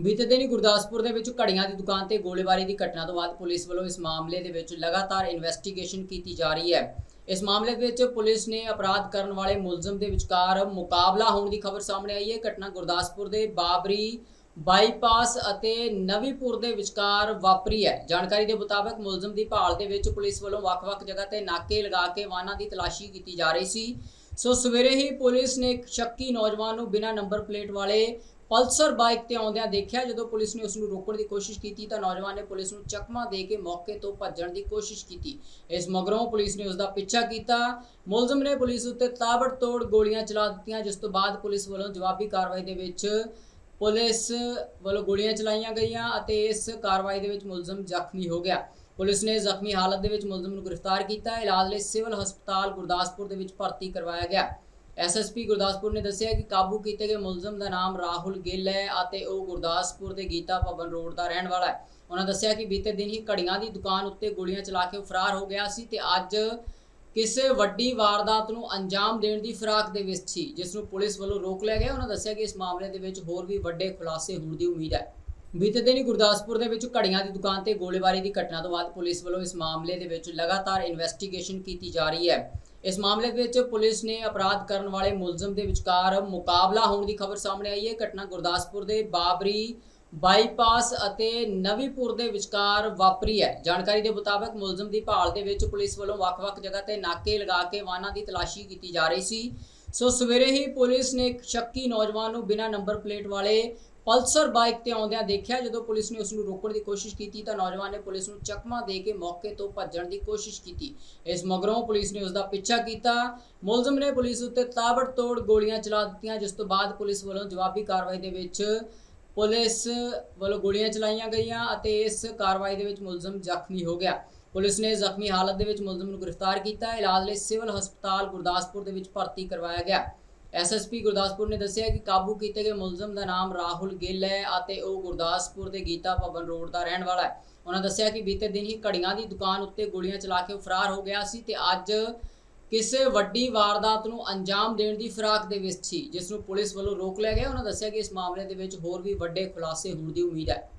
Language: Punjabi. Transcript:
ਬੀਤੇ ਦਿਨੀ ਗੁਰਦਾਸਪੁਰ ਦੇ ਵਿੱਚ ਘੜੀਆਂ ਦੀ ਦੁਕਾਨ ਤੇ ਗੋਲੀਬਾਰੀ ਦੀ ਘਟਨਾ ਤੋਂ ਬਾਅਦ ਪੁਲਿਸ ਵੱਲੋਂ ਇਸ ਮਾਮਲੇ ਦੇ ਵਿੱਚ ਲਗਾਤਾਰ ਇਨਵੈਸਟੀਗੇਸ਼ਨ ਕੀਤੀ ਜਾ ਰਹੀ ਹੈ। ਇਸ ਮਾਮਲੇ ਦੇ ਵਿੱਚ ਪੁਲਿਸ ਨੇ ਅਪਰਾਧ ਕਰਨ ਵਾਲੇ ਮੁਲਜ਼ਮ ਦੇ ਵਿਚਕਾਰ ਮੁਕਾਬਲਾ ਹੋਣ ਦੀ ਖਬਰ ਸਾਹਮਣੇ ਆਈ ਹੈ। ਘਟਨਾ ਗੁਰਦਾਸਪੁਰ ਦੇ ਬਾਬਰੀ ਬਾਈਪਾਸ ਅਤੇ ਨਵੀਪੁਰ ਦੇ ਵਿਚਕਾਰ ਵਾਪਰੀ ਹੈ। ਜਾਣਕਾਰੀ ਦੇ ਮੁਤਾਬਕ ਮੁਲਜ਼ਮ ਦੀ ਭਾਲ ਦੇ ਵਿੱਚ ਪੁਲਿਸ ਵੱਲੋਂ ਵੱਖ-ਵੱਖ ਜਗ੍ਹਾ ਤੇ ਨਾਕੇ ਲਗਾ ਕੇ ਵਾਹਨਾਂ ਦੀ ਤਲਾਸ਼ੀ ਕੀਤੀ ਜਾ ਰਹੀ ਸੀ। ਸੋ ਸਵੇਰੇ ਹੀ ਪੁਲਿਸ ਨੇ ਇੱਕ ਸ਼ੱਕੀ ਨੌਜਵਾਨ ਨੂੰ ਬਿਨਾਂ ਨੰਬਰ ਪਲੇਟ ਵਾਲੇ ਪਲਸਰ ਬਾਈਕ ਤੇ ਆਉਂਦਿਆਂ ਦੇਖਿਆ, ਜਦੋਂ ਪੁਲਿਸ ਨੇ ਉਸ ਨੂੰ ਰੋਕਣ ਦੀ ਕੋਸ਼ਿਸ਼ ਕੀਤੀ ਤਾਂ ਨੌਜਵਾਨ ਨੇ ਪੁਲਿਸ ਨੂੰ ਚਕਮਾ ਦੇ ਕੇ ਮੌਕੇ ਤੋਂ ਭੱਜਣ ਦੀ ਕੋਸ਼ਿਸ਼ ਕੀਤੀ। ਇਸ ਮਗਰੋਂ ਪੁਲਿਸ ਨੇ ਉਸ ਦਾ ਪਿੱਛਾ ਕੀਤਾ। ਮੁਲਜ਼ਮ ਨੇ ਪੁਲਿਸ ਉੱਤੇ ਤਾਬੜਤੋੜ ਗੋਲੀਆਂ ਚਲਾ ਦਿੱਤੀਆਂ, ਜਿਸ ਤੋਂ ਬਾਅਦ ਪੁਲਿਸ ਵੱਲੋਂ ਜਵਾਬੀ ਕਾਰਵਾਈ ਦੇ ਵਿੱਚ ਪੁਲਿਸ ਵੱਲੋਂ ਗੋਲੀਆਂ ਚਲਾਈਆਂ ਗਈਆਂ ਅਤੇ ਇਸ ਕਾਰਵਾਈ ਦੇ ਵਿੱਚ ਮੁਲਜ਼ਮ ਜ਼ਖਮੀ ਹੋ ਗਿਆ। ਪੁਲਿਸ ਨੇ ਜ਼ਖਮੀ ਹਾਲਤ ਦੇ ਵਿੱਚ ਮੁਲਜ਼ਮ ਨੂੰ ਗ੍ਰਿਫਤਾਰ ਕੀਤਾ। ਇਲਾਜ ਲਈ ਸਿਵਲ ਹਸਪਤਾਲ ਗੁਰਦਾਸਪੁਰ ਦੇ ਵਿੱਚ ਭਰਤੀ ਕਰਵਾਇਆ ਗਿਆ। ਐਸਐਸਪੀ ਗੁਰਦਾਸਪੁਰ ਨੇ ਦੱਸਿਆ ਕਿ ਕਾਬੂ ਕੀਤੇ ਗਏ ਮੁਲਜ਼ਮ ਦਾ ਨਾਮ ਰਾਹੁਲ ਗਿੱਲ ਹੈ ਅਤੇ ਉਹ ਗੁਰਦਾਸਪੁਰ ਦੇ ਗੀਤਾ ਭਵਨ ਰੋਡ ਦਾ ਰਹਿਣ ਵਾਲਾ ਹੈ। ਉਹਨਾਂ ਦੱਸਿਆ ਕਿ ਬੀਤੇ ਦਿਨ ਹੀ ਘੜੀਆਂ ਦੀ ਦੁਕਾਨ ਉੱਤੇ ਗੋਲੀਆਂ ਚਲਾ ਕੇ ਫਰਾਰ ਹੋ ਗਿਆ ਸੀ ਤੇ ਅੱਜ ਕਿਸੇ ਵੱਡੀ ਵਾਰਦਾਤ ਨੂੰ ਅੰਜਾਮ ਦੇਣ ਦੀ ਫਿਰਾਕ ਦੇ ਵਿੱਚ ਸੀ, ਜਿਸ ਨੂੰ ਪੁਲਿਸ ਵੱਲੋਂ ਰੋਕ ਲਿਆ ਗਿਆ। ਉਹਨਾਂ ਦੱਸਿਆ ਕਿ ਇਸ ਮਾਮਲੇ ਦੇ ਵਿੱਚ ਹੋਰ ਵੀ ਵੱਡੇ ਖੁਲਾਸੇ ਹੋਣ ਦੀ ਉਮੀਦ ਹੈ। ਬੀਤੇ ਦਿਨ ਹੀ ਗੁਰਦਾਸਪੁਰ ਦੇ ਵਿੱਚ ਘੜੀਆਂ ਦੀ ਦੁਕਾਨ ਤੇ ਗੋਲੀਬਾਰੀ ਦੀ ਘਟਨਾ ਤੋਂ ਬਾਅਦ ਪੁਲਿਸ ਵੱਲੋਂ ਇਸ ਮਾਮਲੇ ਦੇ ਵਿੱਚ ਲਗਾਤਾਰ ਇਨਵੈਸਟੀਗੇਸ਼ਨ ਕੀਤੀ ਜਾ ਰਹੀ ਹੈ। ਇਸ ਮਾਮਲੇ ਦੇ ਵਿੱਚ ਪੁਲਿਸ ਨੇ ਅਪਰਾਧ ਕਰਨ ਵਾਲੇ ਮੁਲਜ਼ਮ ਦੇ ਵਿਚਕਾਰ ਮੁਕਾਬਲਾ ਹੋਣ ਦੀ ਖਬਰ ਸਾਹਮਣੇ ਆਈ ਹੈ। ਘਟਨਾ ਗੁਰਦਾਸਪੁਰ ਦੇ ਬਾਬਰੀ ਬਾਈਪਾਸ ਅਤੇ ਨਵੀਪੁਰ ਦੇ ਵਿਚਕਾਰ ਵਾਪਰੀ ਹੈ। ਜਾਣਕਾਰੀ ਦੇ ਮੁਤਾਬਕ ਮੁਲਜ਼ਮ ਦੀ ਭਾਲ ਦੇ ਵਿੱਚ ਪੁਲਿਸ ਵੱਲੋਂ ਵੱਖ-ਵੱਖ ਜਗ੍ਹਾ ਤੇ ਨਾਕੇ ਲਗਾ ਕੇ ਵਾਹਨਾਂ ਦੀ ਤਲਾਸ਼ੀ ਕੀਤੀ ਜਾ ਰਹੀ ਸੀ। ਸੋ ਸਵੇਰੇ ਹੀ ਪੁਲਿਸ ਨੇ ਇੱਕ ਸ਼ੱਕੀ ਨੌਜਵਾਨ ਨੂੰ ਬਿਨਾਂ ਨੰਬਰ ਪਲੇਟ ਵਾਲੇ ਪਲਸਰ ਬਾਈਕ ਤੇ ਆਉਂਦਿਆਂ ਦੇਖਿਆ, ਜਦੋਂ ਪੁਲਿਸ ਨੇ ਉਸ ਨੂੰ ਰੋਕਣ ਦੀ ਕੋਸ਼ਿਸ਼ ਕੀਤੀ ਤਾਂ ਨੌਜਵਾਨ ਨੇ ਪੁਲਿਸ ਨੂੰ ਚਕਮਾ ਦੇ ਕੇ ਮੌਕੇ ਤੋਂ ਭੱਜਣ ਦੀ ਕੋਸ਼ਿਸ਼ ਕੀਤੀ। ਇਸ ਮਗਰੋਂ ਪੁਲਿਸ ਨੇ ਉਸ ਦਾ ਪਿੱਛਾ ਕੀਤਾ। ਮੁਲਜ਼ਮ ਨੇ ਪੁਲਿਸ ਉੱਤੇ ਤਾਬੜਤੋੜ ਗੋਲੀਆਂ ਚਲਾ ਦਿੱਤੀਆਂ, ਜਿਸ ਤੋਂ ਬਾਅਦ ਪੁਲਿਸ ਵੱਲੋਂ ਜਵਾਬੀ ਕਾਰਵਾਈ ਦੇ ਵਿੱਚ ਪੁਲਿਸ ਵੱਲੋਂ ਗੋਲੀਆਂ ਚਲਾਈਆਂ ਗਈਆਂ ਅਤੇ ਇਸ ਕਾਰਵਾਈ ਦੇ ਵਿੱਚ ਮੁਲਜ਼ਮ ਜ਼ਖਮੀ ਹੋ ਗਿਆ। ਪੁਲਿਸ ਨੇ ਜ਼ਖਮੀ ਹਾਲਤ ਦੇ ਵਿੱਚ ਮੁਲਜ਼ਮ ਨੂੰ ਗ੍ਰਿਫਤਾਰ ਕੀਤਾ। ਇਲਾਜ ਲਈ ਸਿਵਲ ਹਸਪਤਾਲ ਗੁਰਦਾਸਪੁਰ ਦੇ ਵਿੱਚ ਭਰਤੀ ਕਰਵਾਇਆ ਗਿਆ। ਐਸਐਸਪੀ ਗੁਰਦਾਸਪੁਰ ਨੇ ਦੱਸਿਆ ਕਿ ਕਾਬੂ ਕੀਤੇ ਗਏ ਮੁਲਜ਼ਮ ਦਾ ਨਾਮ ਰਾਹੁਲ ਗਿੱਲ ਹੈ ਅਤੇ ਉਹ ਗੁਰਦਾਸਪੁਰ ਦੇ ਗੀਤਾ ਭਵਨ ਰੋਡ ਦਾ ਰਹਿਣ ਵਾਲਾ ਹੈ। ਉਹਨਾਂ ਦੱਸਿਆ ਕਿ ਬੀਤੇ ਦਿਨ ਹੀ ਘੜੀਆਂ ਦੀ ਦੁਕਾਨ ਉੱਤੇ ਗੋਲੀਆਂ ਚਲਾ ਕੇ ਫਰਾਰ ਹੋ ਗਿਆ ਸੀ ਤੇ ਅੱਜ ਕਿਸੇ ਵੱਡੀ ਵਾਰਦਾਤ ਨੂੰ ਅੰਜਾਮ ਦੇਣ ਦੀ ਫਿਰਾਕ ਦੇ ਵਿੱਚ ਸੀ, ਜਿਸ ਨੂੰ ਪੁਲਿਸ ਵੱਲੋਂ ਰੋਕ ਲਿਆ ਗਿਆ। ਉਹਨਾਂ ਦੱਸਿਆ ਕਿ ਇਸ ਮਾਮਲੇ ਦੇ ਵਿੱਚ ਹੋਰ ਵੀ ਵੱਡੇ ਖੁਲਾਸੇ ਹੋਣ ਦੀ ਉਮੀਦ ਹੈ।